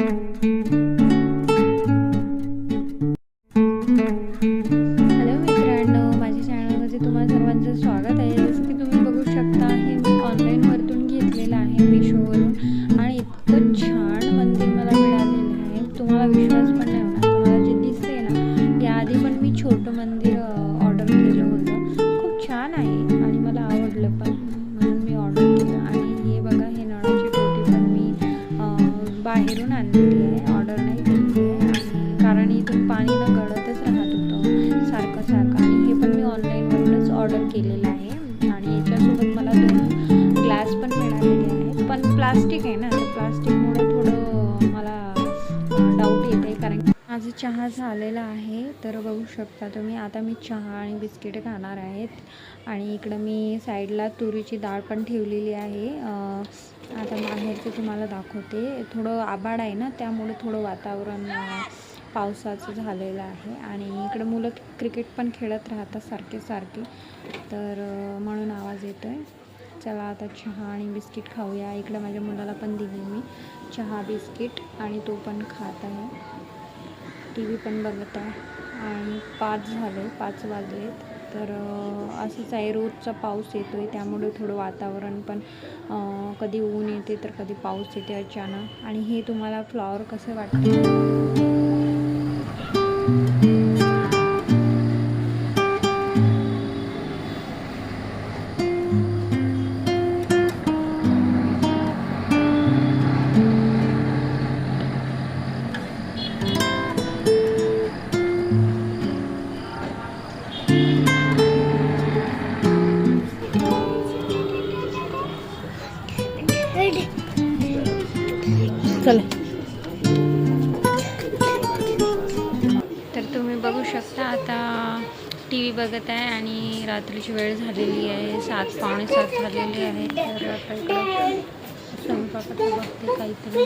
Hello मित्रांनो माझ्या चॅनलमध्ये तुम्हा सर्वांचं स्वागत आहे. जसं की तुम्ही बघू शकता हे मी ऑनलाईनवरतून घेतलेलं आहे मिशोवरून आणि इतकं छान मंदिर मला मिळालेलं आहे. तुम्हाला विश्वास पण नाही होणार. तुम्हाला जे दिसते ना याआधी पण मी छोटं मंदिर ऑर्डर केलं होतं. खूप छान आहे. ऑर्डर केलेलं आहे. आणि याच्यासोबत मला दोन ग्लास पण मिळालेले आहेत. पण प्लास्टिक आहे ना तर प्लास्टिकमुळे थोडं मला डाऊट येत आहे कारण की माझा चहा झालेला आहे तर बघू शकता तुम्ही आता मी चहा आणि बिस्किटे खाणार आहेत. आणि इकडं मी साईडला तुरीची डाळ पण ठेवलेली आहे. आता बाहेरचं तुम्हाला दाखवते. थोडं आभाळ आहे ना त्यामुळे थोडं वातावरण पावसाचं झालेलं आहे आणि इकडं मुलं क्रिकेट पण खेळत राहतात सारखे सारखे. तर म्हणून आवाज येतो आहे चला आता चहा आणि बिस्किट खाऊया. इकडं माझ्या मुलाला पण दिली मी चहा बिस्किट आणि तो पण खात आहे. टी व्ही पण बघत आहे. आणि पाच झाले पाच वाजलेत. तर असंच आहे रोजचा पाऊस येतो आहे त्यामुळे थोडं वातावरण पण कधी ऊन येते तर कधी पाऊस येते अचानक. आणि हे तुम्हाला फ्लॉवर कसे वाटते चला। शकता. आता टी व्ही बघत आहे आणि रात्रीची वेळ झालेली आहे. सात पावणे सात झालेली आहे. तर आता इकडं स्वयंपाकात बघते काहीतरी.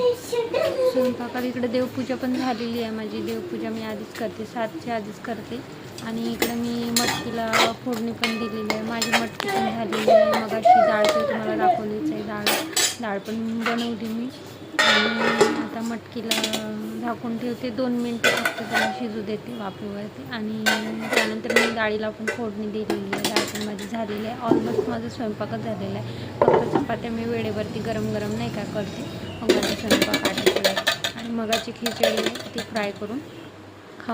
स्वयंपाकात इकडे देवपूजा पण झालेली आहे माझी. देवपूजा मी आधीच करते. सातच्या आधीच करते. आणि इकडं मी मटकीला फोडणी पण दिलेली आहे. माझी मटकी पण झालेली आहे. मग अशी डाळ तर तुम्हाला दाखवलीच आहे. डाळ डाळ पण बनवली मी. आणि आता मटकीला झाकून ठेवते. दोन मिनटं फक्त त्याला शिजू देते वाफेवरती. आणि त्यानंतर मी डाळीला पण फोडणी दिलेली आहे. डाळ पण माझी झालेली आहे. ऑलमोस्ट माझा स्वयंपाकच झालेला आहे. फक्त चपात्या मी वेळेवरती गरम गरम नाही का करते मग माझा स्वयंपाक आटोपला आणि मगाची खिचडी ती फ्राय करून